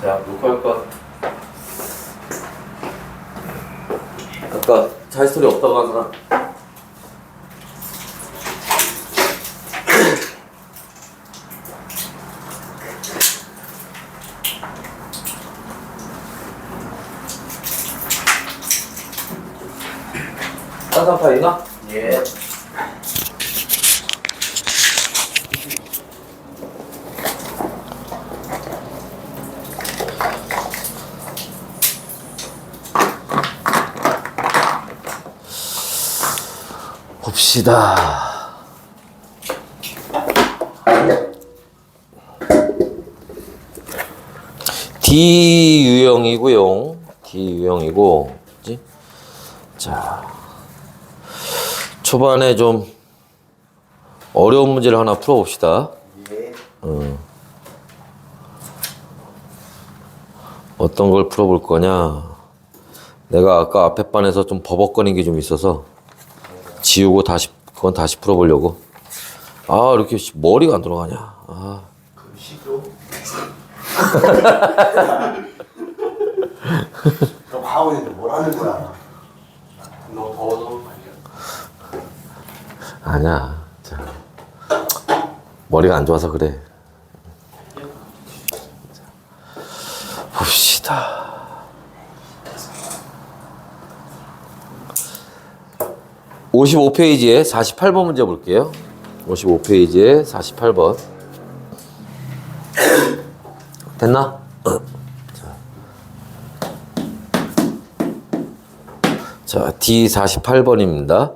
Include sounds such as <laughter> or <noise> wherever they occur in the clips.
자, 녹화할 것. 아까 자이스토리 없다고 한 사람. 쌍쌍파이나? 예. 봅시다. D 유형이고요. D 유형이고, 그지? 자, 초반에 좀 어려운 문제를 하나 풀어봅시다. 예. 어떤 걸 풀어볼 거냐? 내가 아까 앞에 반에서 좀 버벅거린 게 좀 있어서 지우고 다시 그건 다시 풀어보려고. 아 이렇게 씨, 머리가 안 돌아가냐? 아 그럼 시도. <laughs> 너 있는데 뭘 하는 거야? 너 더워서. 아니야. 자, 머리가 안 좋아서 그래. 자, 봅시다. (55 페이지에) (48번) 문제 볼게요 (55 페이지에) (48번) <coughs> 됐나? 자, D48번입니다.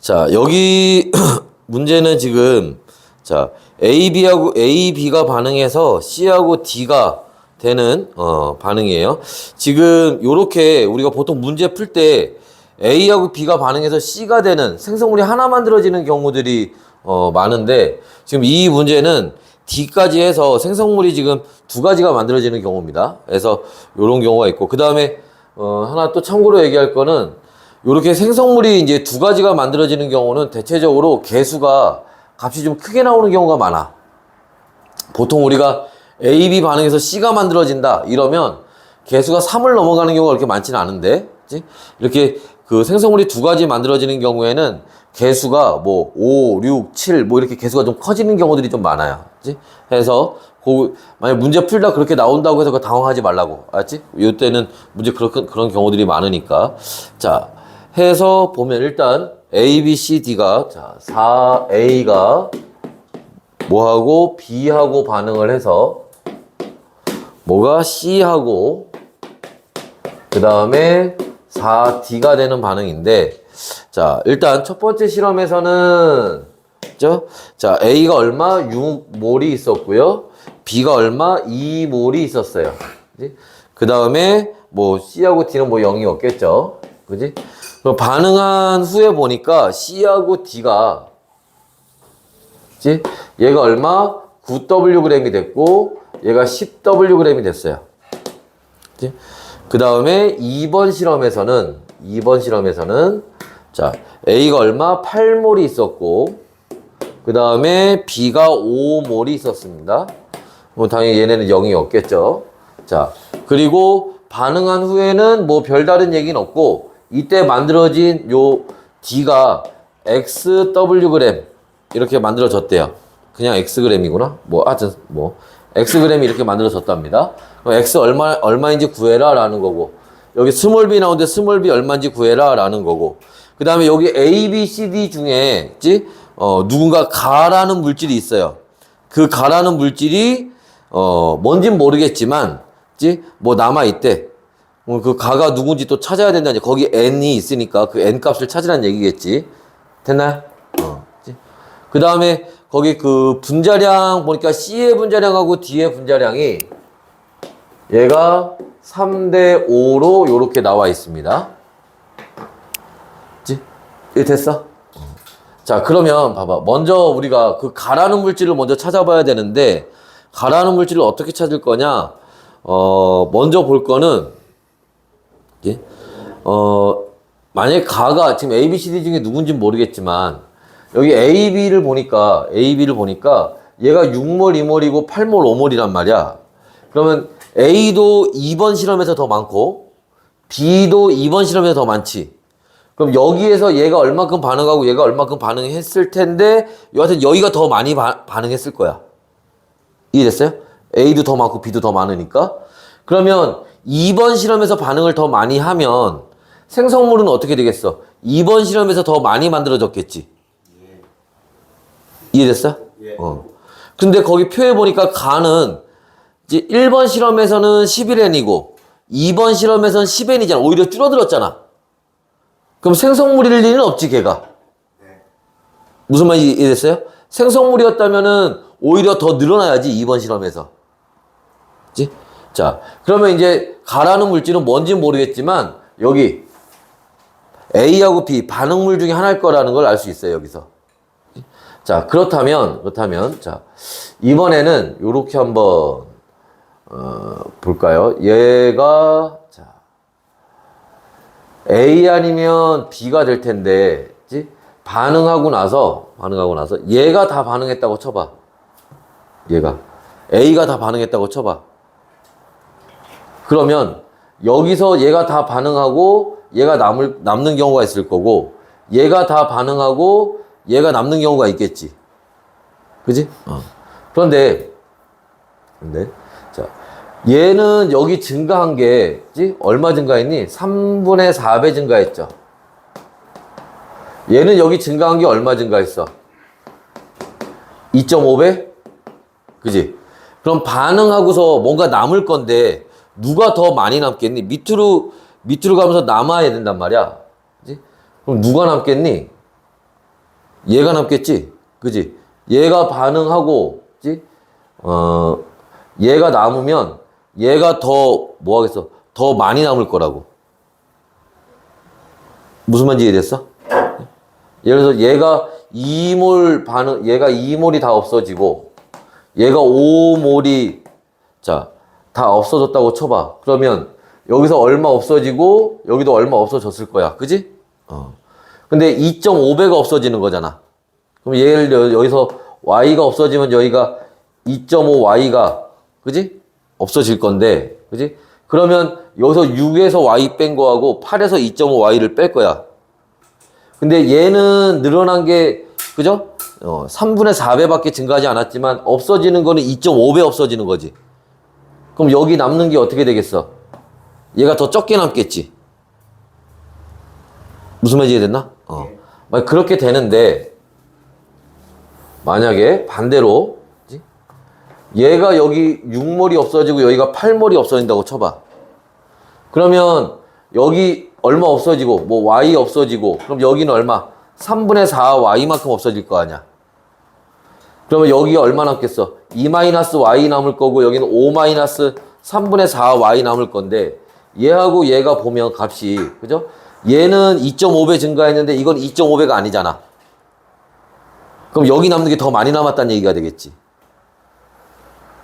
자, 여기 <coughs> 문제는 지금 자, A, B하고 A, B가 반응해서 C하고 D가 되는 어, 반응이에요. 지금 요렇게 우리가 보통 문제 풀때 A하고 B가 반응해서 C가 되는 생성물이 하나 만들어지는 경우들이 어, 많은데 지금 이 문제는 D까지 해서 생성물이 지금 두 가지가 만들어지는 경우입니다. 그래서 요런 경우가 있고 그 다음에 어, 하나 또 참고로 얘기할 거는 이렇게 생성물이 이제 두 가지가 만들어지는 경우는 대체적으로 개수가 값이 좀 크게 나오는 경우가 많아. 보통 우리가 A, B 반응해서 C가 만들어진다 이러면 개수가 3을 넘어가는 경우가 그렇게 많지는 않은데 그치? 이렇게 그 생성물이 두 가지 만들어지는 경우에는 개수가 뭐 5, 6, 7 뭐 이렇게 개수가 좀 커지는 경우들이 좀 많아요. 그치? 해서 그 만약 문제 풀다 그렇게 나온다고 해서 그 당황하지 말라고. 알았지? 요때는 문제 그런 그런 경우들이 많으니까. 자, 해서 보면 일단 A, B, C, D가 자, 4A가 뭐하고 B하고 반응을 해서 뭐가 C하고 그 다음에 4D가 되는 반응인데 자 일단 첫 번째 실험에서는 그죠? 자 A가 얼마 6몰이 있었고요 B가 얼마 2몰이 있었어요 그지? 그 다음에 뭐 C하고 D는 뭐 0이 없겠죠 그지? 그럼 반응한 후에 보니까 C하고 D가 그치? 얘가 얼마? 9wg이 됐고 얘가 10wg이 됐어요. 그 다음에 2번 실험에서는 2번 실험에서는 자 A가 얼마? 8몰이 있었고 그 다음에 B가 5몰이 있었습니다. 뭐 당연히 얘네는 0이 없겠죠. 자 그리고 반응한 후에는 뭐 별다른 얘기는 없고 이때 만들어진 요 D가 XWg 이렇게 만들어졌대요. 그냥 Xg이구나. 뭐 하여튼 뭐 Xg이 이렇게 만들어졌답니다. 그럼 X 얼마 얼마인지 구해라 라는 거고 여기 스몰 b 나오는데 스몰 b 얼마인지 구해라 라는 거고 그 다음에 여기 A, B, C, D 중에 있지? 어, 누군가 가라는 물질이 있어요. 그 가라는 물질이 어, 뭔진 모르겠지만 있지? 뭐 남아 있대. 어, 그 가가 누군지 또 찾아야 된다니 거기 n이 있으니까 그 n 값을 찾으라는 얘기겠지. 됐나요? 어. 그 다음에 거기 그 분자량 보니까 C의 분자량하고 D의 분자량이 얘가 3대 5로 요렇게 나와 있습니다. 이게 됐어? 자, 그러면 봐봐. 먼저 우리가 그 가라는 물질을 먼저 찾아봐야 되는데, 가라는 물질을 어떻게 찾을 거냐? 어, 먼저 볼 거는, 그치? 어, 만약에 가가 지금 A, B, C, D 중에 누군지 모르겠지만, 여기 A, B를 보니까, A, B를 보니까, 얘가 6몰, 2몰이고 8몰, 5몰이란 말이야. 그러면 A도 2번 실험에서 더 많고 B도 2번 실험에서 더 많지. 그럼 여기에서 얘가 얼마큼 반응하고 얘가 얼마큼 반응했을 텐데 여하튼 여기가 더 많이 바- 반응했을 거야. 이해됐어요? A도 더 많고 B도 더 많으니까. 그러면 2번 실험에서 반응을 더 많이 하면 생성물은 어떻게 되겠어? 2번 실험에서 더 많이 만들어졌겠지. 이해됐어? 예. 어. 근데 거기 표에 보니까 가는 이제 1번 실험에서는 11N이고 2번 실험에서는 10N이잖아. 오히려 줄어들었잖아. 그럼 생성물일 리는 없지, 걔가. 네. 무슨 말인지 이해됐어요? 생성물이었다면은 오히려 더 늘어나야지, 2번 실험에서. 그치? 자, 그러면 이제 가라는 물질은 뭔지 모르겠지만, 여기 A하고 B 반응물 중에 하나일 거라는 걸 알 수 있어요, 여기서. 자, 그렇다면, 그렇다면, 자, 이번에는 요렇게 한번, 어, 볼까요? 얘가, 자, A 아니면 B가 될 텐데, 그치? 반응하고 나서, 반응하고 나서, 얘가 다 반응했다고 쳐봐. 얘가. A가 다 반응했다고 쳐봐. 그러면, 여기서 얘가 다 반응하고, 얘가 남을, 남는 경우가 있을 거고, 얘가 다 반응하고, 얘가 남는 경우가 있겠지. 그지? 어. 그런데, 근데, 자, 얘는 여기 증가한 게, 지 얼마 증가했니? 3분의 4배 증가했죠. 얘는 여기 증가한 게 얼마 증가했어? 2.5배? 그지? 그럼 반응하고서 뭔가 남을 건데, 누가 더 많이 남겠니? 밑으로, 밑으로 가면서 남아야 된단 말이야. 그지? 그럼 누가 남겠니? 얘가 남겠지? 그지? 얘가 반응하고, 그지? 어, 얘가 남으면 얘가 더, 뭐 하겠어? 더 많이 남을 거라고. 무슨 말인지 이해됐어? 예를 들어서 얘가 2몰 반응, 얘가 2몰이 다 없어지고, 얘가 5몰이, 자, 다 없어졌다고 쳐봐. 그러면 여기서 얼마 없어지고, 여기도 얼마 없어졌을 거야. 그지? 어. 근데 2.5배가 없어지는 거잖아. 그럼 들어 여기서 y가 없어지면 여기가 2.5y가 그지? 없어질 건데 그지? 그러면 여기서 6에서 y 뺀 거하고 8에서 2.5y를 뺄 거야. 근데 얘는 늘어난 게 그죠? 어, 3분의 4배밖에 증가하지 않았지만 없어지는 거는 2.5배 없어지는 거지. 그럼 여기 남는 게 어떻게 되겠어? 얘가 더 적게 남겠지. 무슨 말인지 이해됐나? 어. 만약 그렇게 되는데 만약에 반대로? 얘가 여기 6몰이 없어지고 여기가 8몰이 없어진다고 쳐봐. 그러면 여기 얼마 없어지고 뭐 y 없어지고 그럼 여기는 얼마? 3분의 4 y만큼 없어질 거 아니야. 그러면 여기가 얼마 남겠어? 2-y 남을 거고 여기는 5-3분의 4 y 남을 건데 얘하고 얘가 보면 값이 그죠? 얘는 2.5배 증가했는데 이건 2.5배가 아니잖아. 그럼 여기 남는 게 더 많이 남았다는 얘기가 되겠지.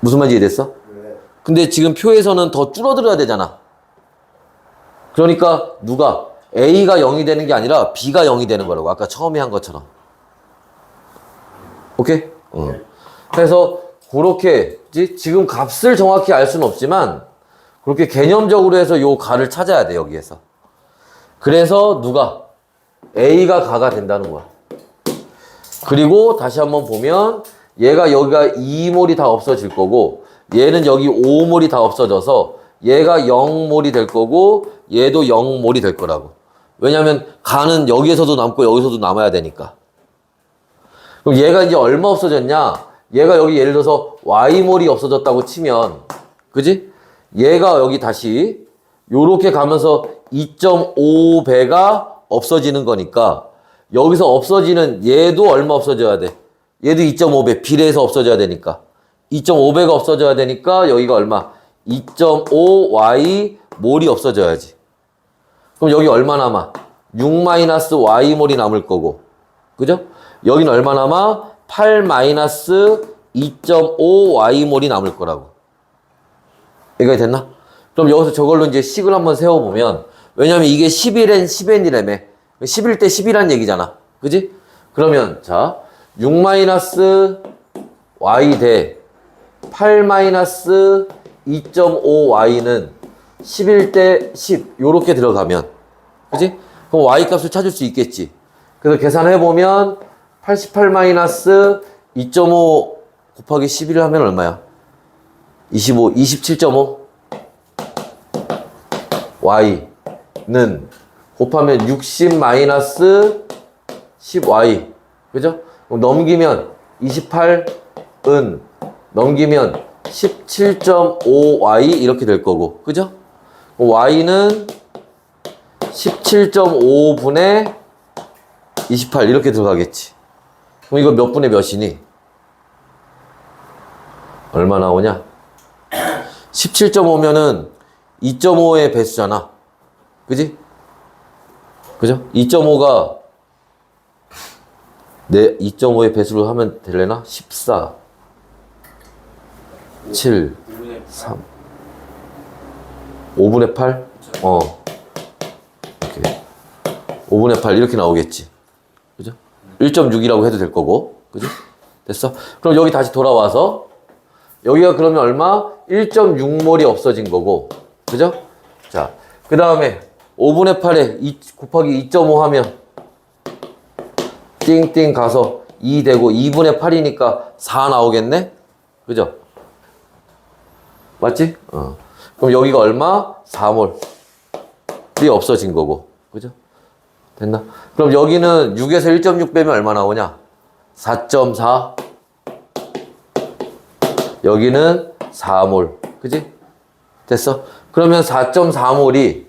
무슨 말인지 이해됐어? 네. 근데 지금 표에서는 더 줄어들어야 되잖아. 그러니까 누가 A가 0이 되는 게 아니라 B가 0이 되는 거라고. 아까 처음에 한 것처럼. 오케이? 어. 그래서 그렇게 지- 지금 값을 정확히 알 수는 없지만 그렇게 개념적으로 해서 요 가를 찾아야 돼 여기에서. 그래서 누가 A가 가가 된다는 거야. 그리고 다시 한번 보면 얘가 여기가 2몰이 다 없어질 거고 얘는 여기 5몰이 다 없어져서 얘가 0몰이 될 거고 얘도 0몰이 될 거라고. 왜냐면 가는 여기에서도 남고 여기서도 남아야 되니까. 그럼 얘가 이제 얼마 없어졌냐? 얘가 여기 예를 들어서 y몰이 없어졌다고 치면 그지? 얘가 여기 다시 요렇게 가면서 2.5배가 없어지는 거니까 여기서 없어지는 얘도 얼마 없어져야 돼? 얘도 2.5배 비례해서 없어져야 되니까 2.5배가 없어져야 되니까 여기가 얼마? 2.5y 몰이 없어져야지. 그럼 여기 얼마 남아? 6-y 몰이 남을 거고 그죠? 여기는 얼마 남아? 8-2.5y 몰이 남을 거라고. 이해가 됐나? 그럼 여기서 저걸로 이제 식을 한번 세워보면, 왜냐면 이게 11n, 10n이라며. 11대 10이란 얘기잖아. 그지? 그러면, 자, 6 마이너스 y 대8 마이너스 2.5y는 11대 10 요렇게 들어가면 그지? 그럼 y 값을 찾을 수 있겠지. 그래서 계산해 보면 88 마이너스 2.5 곱하기 11을 하면 얼마야? 25, 27.5 y는 곱하면 60 마이너스 10y 그죠? 넘기면 28은 넘기면 17.5y 이렇게 될 거고 그죠? y는 17.5분의 28 이렇게 들어가겠지 그럼 이거 몇 분의 몇이니? 얼마 나오냐? 17.5면은 2.5의 배수잖아 그지? 그죠? 2.5가 내 2.5의 배수로 하면 되려나? 14 7 3 5분의 8? 어 이렇게 5분의 8 이렇게 나오겠지 그죠? 1.6이라고 해도 될 거고 그죠? 됐어? 그럼 여기 다시 돌아와서 여기가 그러면 얼마? 1.6몰이 없어진 거고 그죠? 자, 그 다음에 5분의 8에 2 곱하기 2.5 하면 띵띵 가서 2 되고 2분의 8이니까 4 나오겠네? 그죠? 맞지? 어. 그럼 여기가 얼마? 4몰이 없어진 거고. 그죠? 됐나? 그럼 여기는 6에서 1.6 빼면 얼마 나오냐? 4.4. 여기는 4몰. 그지? 됐어? 그러면 4.4몰이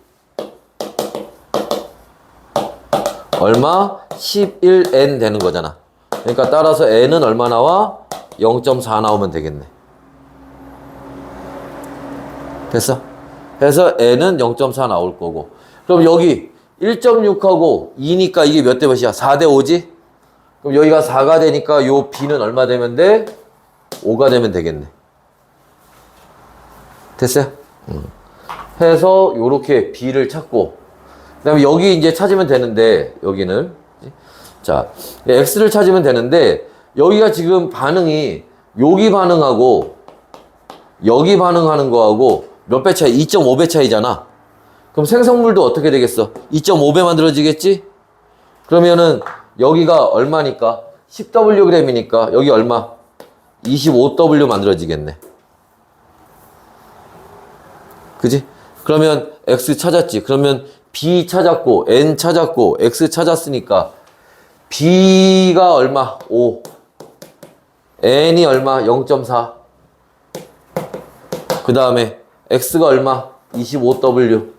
얼마? 11n 되는 거잖아. 그러니까 따라서 n은 얼마 나와? 0.4 나오면 되겠네. 됐어? 그래서 n은 0.4 나올 거고. 그럼 여기 1.6하고 2니까 이게 몇 대 몇이야? 4대 5지? 그럼 여기가 4가 되니까 요 b는 얼마 되면 돼? 5가 되면 되겠네. 됐어요? 음. 해서 요렇게 b를 찾고 그 다음에 여기 이제 찾으면 되는데 여기는 자 x를 찾으면 되는데 여기가 지금 반응이 여기 반응하고 여기 반응하는 거하고 몇 배 차이? 2.5배 차이잖아. 그럼 생성물도 어떻게 되겠어? 2.5배 만들어지겠지? 그러면은 여기가 얼마니까? 10wg이니까 여기 얼마? 25w 만들어지겠네. 그지? 그러면 x 찾았지. 그러면 b 찾았고 n 찾았고 x 찾았으니까 b가 얼마? 5. n이 얼마? 0.4. 그 다음에 x가 얼마? 25w.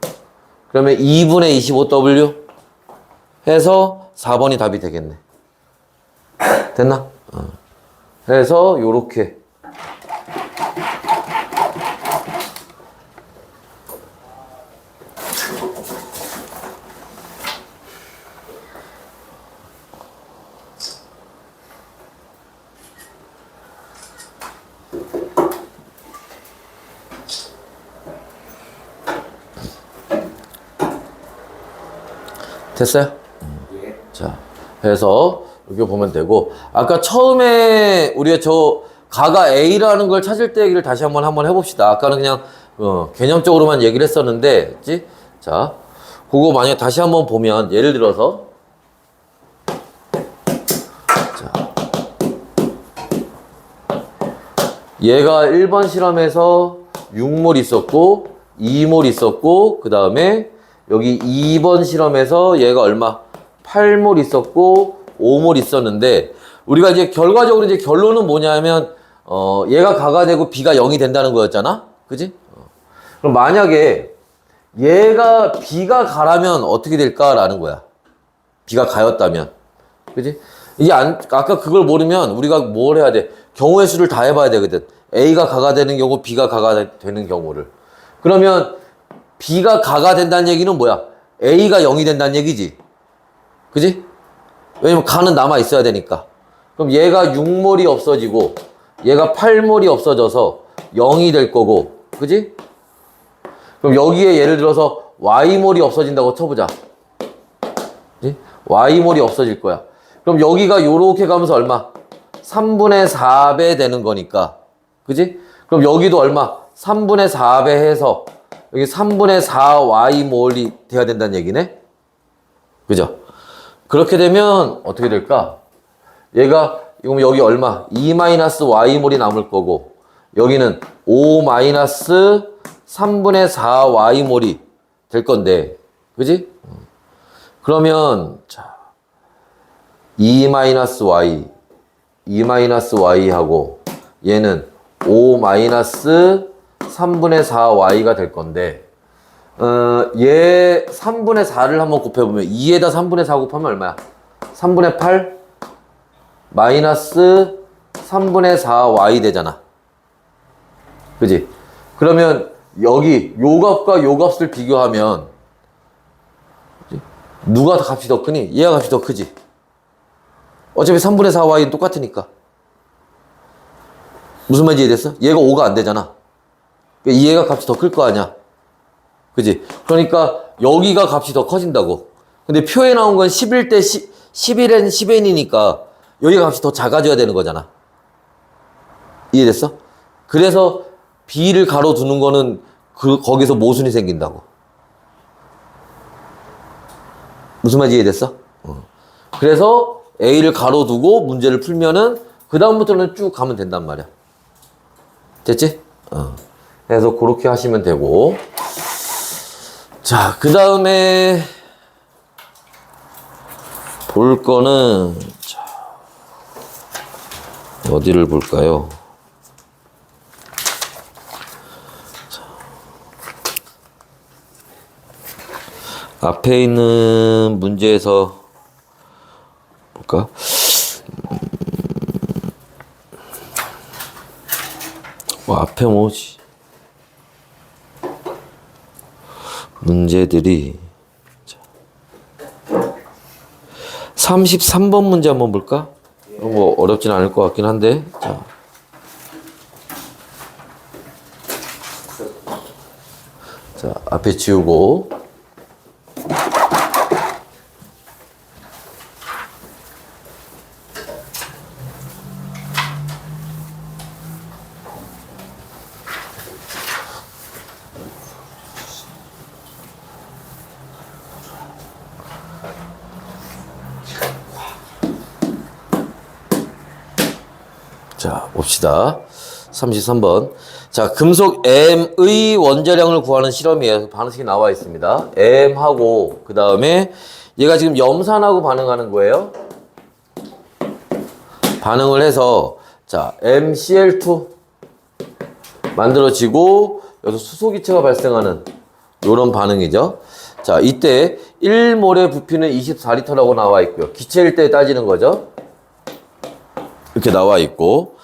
그러면 2분의 25w 해서 4번이 답이 되겠네. 됐나? 어. 해서 요렇게 됐어요? 예. 자, 해서 이렇게 보면 되고 아까 처음에 우리가 저 가가 A라는 걸 찾을 때 얘기를 다시 한번 한번 해봅시다. 아까는 그냥 어, 개념적으로만 얘기를 했었는데, 그치? 자, 그거 만약 다시 한번 보면 예를 들어서 자, 얘가 1번 실험에서 6몰 있었고 2몰 있었고 그 다음에 여기 2번 실험에서 얘가 얼마? 8몰 있었고 5몰 있었는데 우리가 이제 결과적으로 이제 결론은 뭐냐면 어 얘가 가가 되고 b가 0이 된다는 거였잖아. 그지? 어. 그럼 만약에 얘가 b가 가라면 어떻게 될까라는 거야. b가 가였다면. 그지? 이게 안, 아까 그걸 모르면 우리가 뭘 해야 돼? 경우의 수를 다 해봐야 되거든. A가 가가 되는 경우, B가 가가 되는 경우를. 그러면 B가 가가 된다는 얘기는 뭐야? A가 0이 된다는 얘기지. 그지? 왜냐면 가는 남아 있어야 되니까. 그럼 얘가 6몰이 없어지고, 얘가 8몰이 없어져서 0이 될 거고, 그지? 그럼 여기에 예를 들어서 Y몰이 없어진다고 쳐보자. 그지? Y몰이 없어질 거야. 그럼 여기가 요렇게 가면서 얼마? 3분의 4배 되는 거니까. 그지? 그럼 여기도 얼마? 3분의 4배 해서 여기 3분의 4y 몰이 돼야 된다는 얘기네. 그죠? 그렇게 되면 어떻게 될까? 얘가 그럼 여기 얼마? 2-y 몰이 남을 거고 여기는 5-3분의 4y 몰이 될 건데 그지? 그러면 자 2-y 2-y하고 얘는 5-3 분의 4y가 될 건데 어, 얘 3분의 4를 한번 곱해보면 2에다 3분의 4 곱하면 얼마야? 3분의 8 마이너스 3분의 4y 되잖아. 그지? 그러면 여기 요 값과 요 값을 비교하면? 누가 더 값이 더 크니? 얘가 값이 더 크지. 어차피 3분의 4y는 똑같으니까. 무슨 말인지 이해됐어? 얘가 5가 안 되잖아. 얘가 값이 더 클 거 아니야. 그지? 그러니까 여기가 값이 더 커진다고. 근데 표에 나온 건 11대 10, 11n, 10n이니까 여기가 값이 더 작아져야 되는 거잖아. 이해됐어? 그래서 B를 가로두는 거는 그, 거기서 모순이 생긴다고. 무슨 말인지 이해됐어? 어. 그래서 A를 가로두고 문제를 풀면은 그 다음부터는 쭉 가면 된단 말이야. 됐지? 어. 그래서 그렇게 하시면 되고. 자, 그 다음에 볼 거는 자, 어디를 볼까요? 자, 앞에 있는 문제에서 볼까? 음, 뭐 앞에 뭐지? 문제들이 자, 33번 문제 한번 볼까? 뭐 어렵진 않을 것 같긴 한데 자. 자 앞에 지우고 자, 봅시다. 33번. 자, 금속 M의 원자량을 구하는 실험이에요. 반응식이 나와 있습니다. M하고, 그 다음에 얘가 지금 염산하고 반응하는 거예요. 반응을 해서, 자, MCl2 만들어지고, 여기서 수소기체가 발생하는 요런 반응이죠. 자, 이때 1몰의 부피는 24리터라고 나와 있고요. 기체일 때 따지는 거죠. 이렇게 나와 있고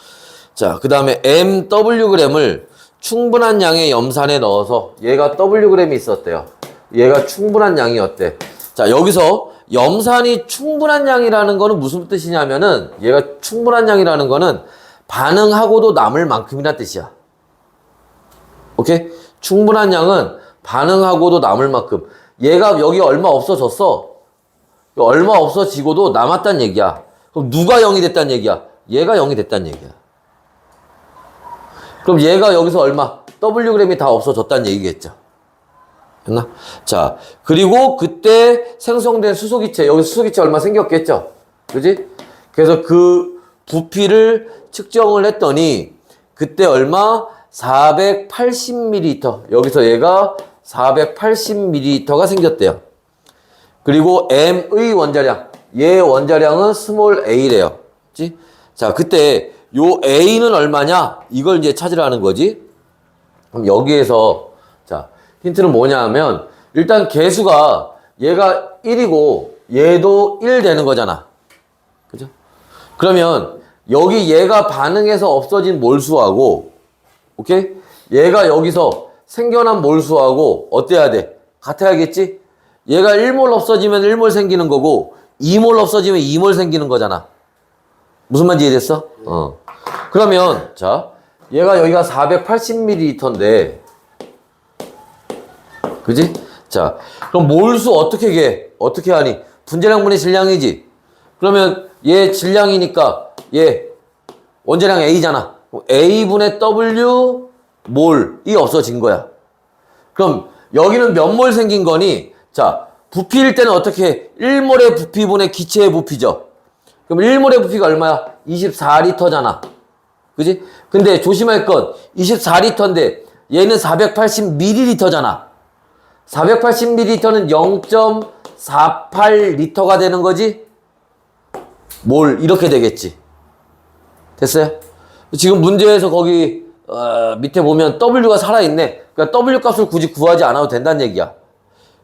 자 그 다음에 MWg을 충분한 양의 염산에 넣어서 얘가 Wg이 있었대요. 얘가 충분한 양이었대 자 여기서 염산이 충분한 양이라는 거는 무슨 뜻이냐면은 얘가 충분한 양이라는 거는 반응하고도 남을 만큼이란 뜻이야. 오케이? 충분한 양은 반응하고도 남을 만큼. 얘가 여기 얼마 없어졌어? 얼마 없어지고도 남았단 얘기야. 그럼 누가 0이 됐단 얘기야? 얘가 0이 됐다는 얘기야. 그럼 얘가 여기서 얼마? Wg이 다 없어졌다는 얘기겠죠. 됐나? 자, 그리고 그때 생성된 수소기체, 여기 수소기체 얼마 생겼겠죠? 그지? 그래서 그 부피를 측정을 했더니 그때 얼마? 480ml. 여기서 얘가 480ml가 생겼대요. 그리고 M의 원자량. 얘 원자량은 스몰 a래요. 그지? 자, 그때 요 A는 얼마냐? 이걸 이제 찾으라는 거지. 그럼 여기에서 자, 힌트는 뭐냐 하면 일단 개수가 얘가 1이고 얘도 1 되는 거잖아. 그죠? 그러면 여기 얘가 반응해서 없어진 몰수하고 오케이? 얘가 여기서 생겨난 몰수하고 어때야 돼? 같아야겠지? 얘가 1몰 없어지면 1몰 생기는 거고 2몰 없어지면 2몰 생기는 거잖아. 무슨 말인지 이해됐어? 어. 그러면, 자, 얘가 여기가 480ml인데, 그지? 자, 그럼 몰수 어떻게 해? 어떻게 하니? 분자량분의 질량이지? 그러면 얘 질량이니까 얘 원자량 A잖아. A분의 W 몰이 없어진 거야. 그럼 여기는 몇 몰 생긴 거니? 자, 부피일 때는 어떻게? 1몰의 부피분의 기체의 부피죠. 그럼 1몰의 부피가 얼마야? 24리터잖아. 그지? 근데 조심할 건 24리터인데 얘는 480ml잖아. 480ml는 0.48리터가 되는 거지? 몰 이렇게 되겠지. 됐어요? 지금 문제에서 거기 어, 밑에 보면 W가 살아있네. 그러니까 W 값을 굳이 구하지 않아도 된다는 얘기야.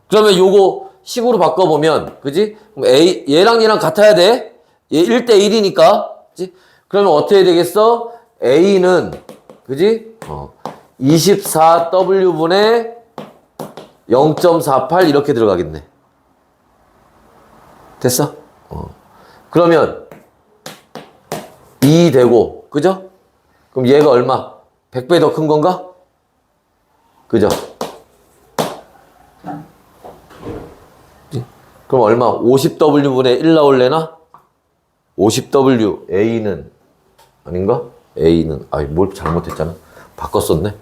그러면 요거 식으로 바꿔보면, 그지? A, 얘랑 얘랑 같아야 돼. 얘 1대 1이니까. 그지? 그러면 어떻게 되겠어? A는, 그지? 어, 24W분의 0.48 이렇게 들어가겠네. 됐어? 어. 그러면 2 되고, 그죠? 그럼 얘가 얼마? 100배 더 큰 건가? 그죠? 그럼 얼마? 50W분의 1 나올래나? 50W A는 아닌가? A는 아이 뭘 잘못했잖아. 바꿨었네.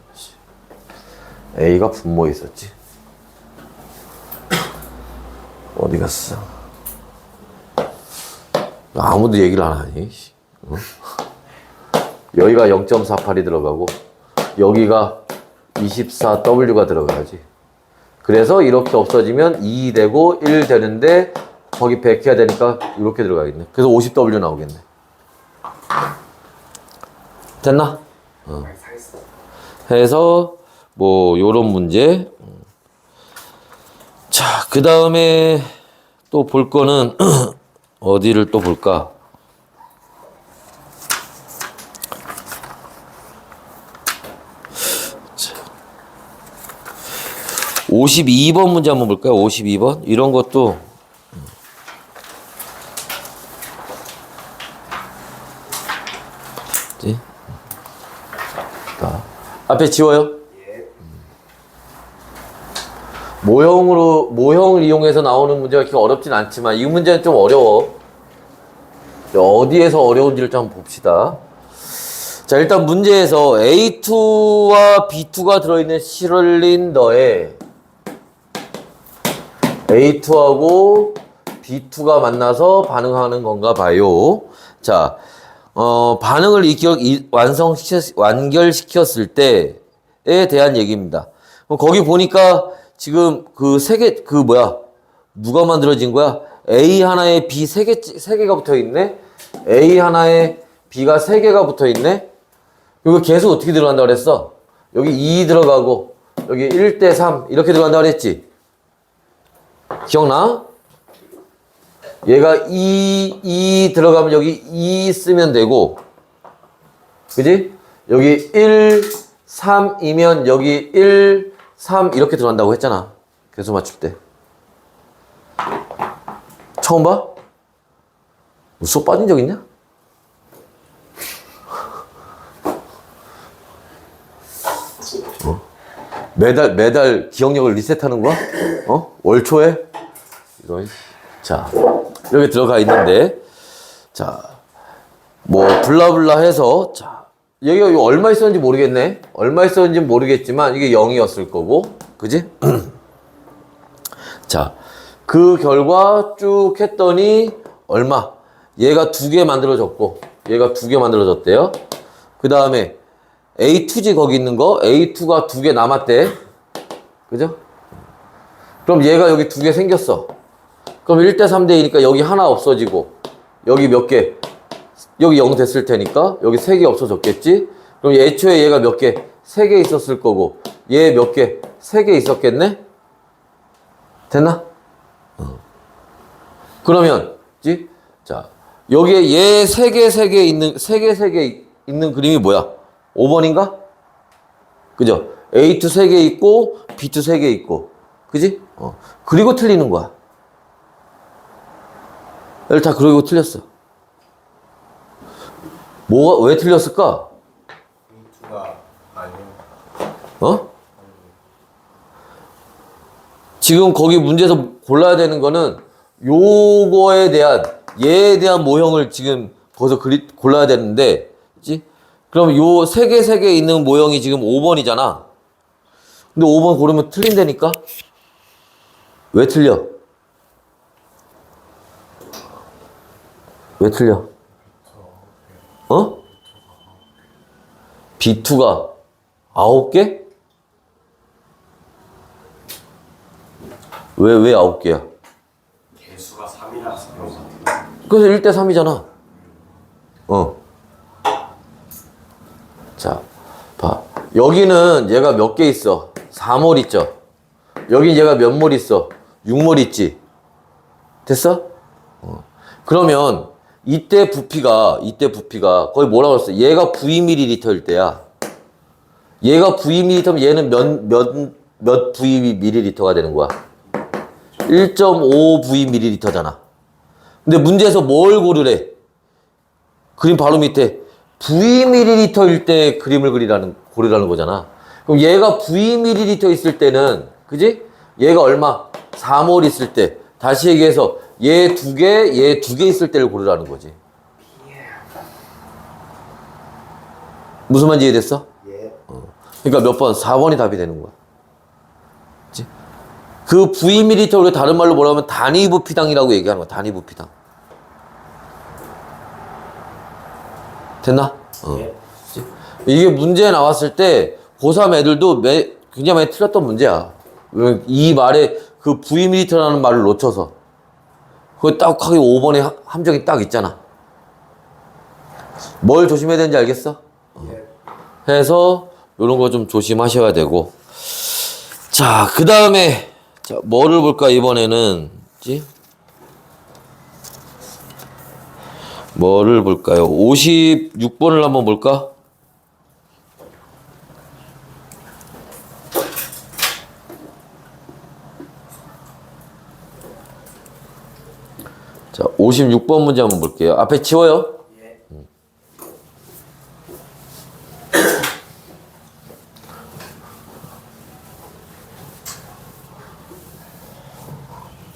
A가 분모에 있었지. 어디 갔어? 아무도 얘기를 안 하니. 씨. 어? 여기가 0.48이 들어가고 여기가 24W가 들어가야지. 그래서 이렇게 없어지면 2 되고 1 되는데 거기 100 해야 되니까 이렇게 들어가겠네. 그래서 50W 나오겠네. 됐나? 어. 해서 뭐 요런 문제. 자, 그 다음에 또 볼 거는 <clears throat> 어디를 또 볼까? 자. 52번 문제 한번 볼까요? 52번. 이런 것도 뭐지? 자, 앞에 지워요. 모형으로 모형을 이용해서 나오는 문제가 그렇게 어렵진 않지만 이 문제는 좀 어려워. 어디에서 어려운지를 좀 봅시다. 자, 일단 문제에서 A2와 B2가 들어있는 실린더에 A2하고 B2가 만나서 반응하는 건가 봐요. 자, 어, 반응을 이겨, 이, 완성시켰, 완결시켰을 때에 대한 얘기입니다. 거기 보니까 지금 그 세 개, 그 뭐야, 누가 만들어진 거야? A 하나에 B 세 개, 세 개가 붙어 있네? A 하나에 B가 세 개가 붙어 있네? 이거 계속 어떻게 들어간다 그랬어? 여기 2 들어가고, 여기 1대 3 이렇게 들어간다 그랬지? 기억나? 얘가 2, 2 들어가면 여기 2 쓰면 되고, 그지? 여기 1, 3이면 여기 1, 3 이렇게 들어간다고 했잖아. 계속 맞출 때. 처음 봐? 뭐 수업 빠진 적 있냐? 어? 매달, 매달 기억력을 리셋하는 거야? 어? 월 초에? 이런. 자, 여기 들어가 있는데, 자, 뭐, 블라블라 해서, 자, 이거 얼마 있었는지 모르겠네. 얼마 있었는지 모르겠지만, 이게 0이었을 거고, 그지? <clears throat> 자, 그 결과 쭉 했더니, 얼마? 얘가 두 개 만들어졌고, 얘가 두 개 만들어졌대요. 그 다음에, A2지 거기 있는 거, A2가 두 개 남았대. 그죠? 그럼 얘가 여기 두 개 생겼어. 그럼 1대 3대 2니까 여기 하나 없어지고 여기 몇 개? 여기 0 됐을 테니까 여기 3개 없어졌겠지? 그럼 애초에 얘가 몇 개? 3개 있었을 거고 얘 몇 개? 3개 있었겠네? 됐나? 어. 그러면 지? 자 여기에 얘 3개 3개 있는 3개 3개 있는 그림이 뭐야? 5번인가? 그죠? A2 3개 있고 B2 3개 있고 그지? 어. 그리고 틀리는 거야. 다 그러고 틀렸어. 뭐가 왜 틀렸을까? 이투가 아니요. 어? 지금 거기 문제에서 골라야 되는 거는 요거에 대한 얘에 대한 모형을 지금 거기서 그리, 골라야 되는데, 그지? 그럼 요 세 개 세 개 있는 모형이 지금 5번이잖아. 근데 5번 고르면 틀린다니까? 왜 틀려? 왜 틀려? 어? B2가 9개? 왜, 왜 9개야? 개수가 3이라서 그런 것 같아요. 그래서 1대 3이잖아. 어. 자, 봐. 여기는 얘가 몇 개 있어? 4몰 있죠? 여기 얘가 몇 몰 있어? 6몰 있지? 됐어? 어. 그러면 이때 부피가, 이때 부피가 거의 뭐라고 그랬어? 얘가 Vml일 때야. 얘가 Vml면 얘는 몇, 몇, 몇 Vml가 되는 거야? 1.5 Vml잖아. 근데 문제에서 뭘 고르래? 그림 바로 밑에 Vml일 때 그림을 그리라는 고르라는 거잖아. 그럼 얘가 Vml 있을 때는 그지? 얘가 얼마? 4몰 있을 때 다시 얘기해서 얘 두 개, 얘 두 개 있을 때를 고르라는 거지. 무슨 말인지 이해됐어? 예. 그러니까 몇 번? 4번이 답이 되는 거야. 그치? 그 Vml 우리가 다른 말로 뭐라 하면 단위 부피당이라고 얘기하는 거야. 단위 부피당. 됐나? 어. 예. 이게 문제 나왔을 때 고3 애들도 매, 굉장히 많이 틀렸던 문제야. 왜이 말에 그 Vml라는 말을 놓쳐서. 그거 딱 하게 5번에 함- 함정이 딱 있잖아. 뭘 조심해야 되는지 알겠어? 예. 해서 이런 거 좀 조심하셔야 되고 자 그 다음에 자 뭐를 볼까 이번에는 지 뭐를 볼까요 56번을 한번 볼까 자 56번 문제 한번 볼게요. 앞에 치워요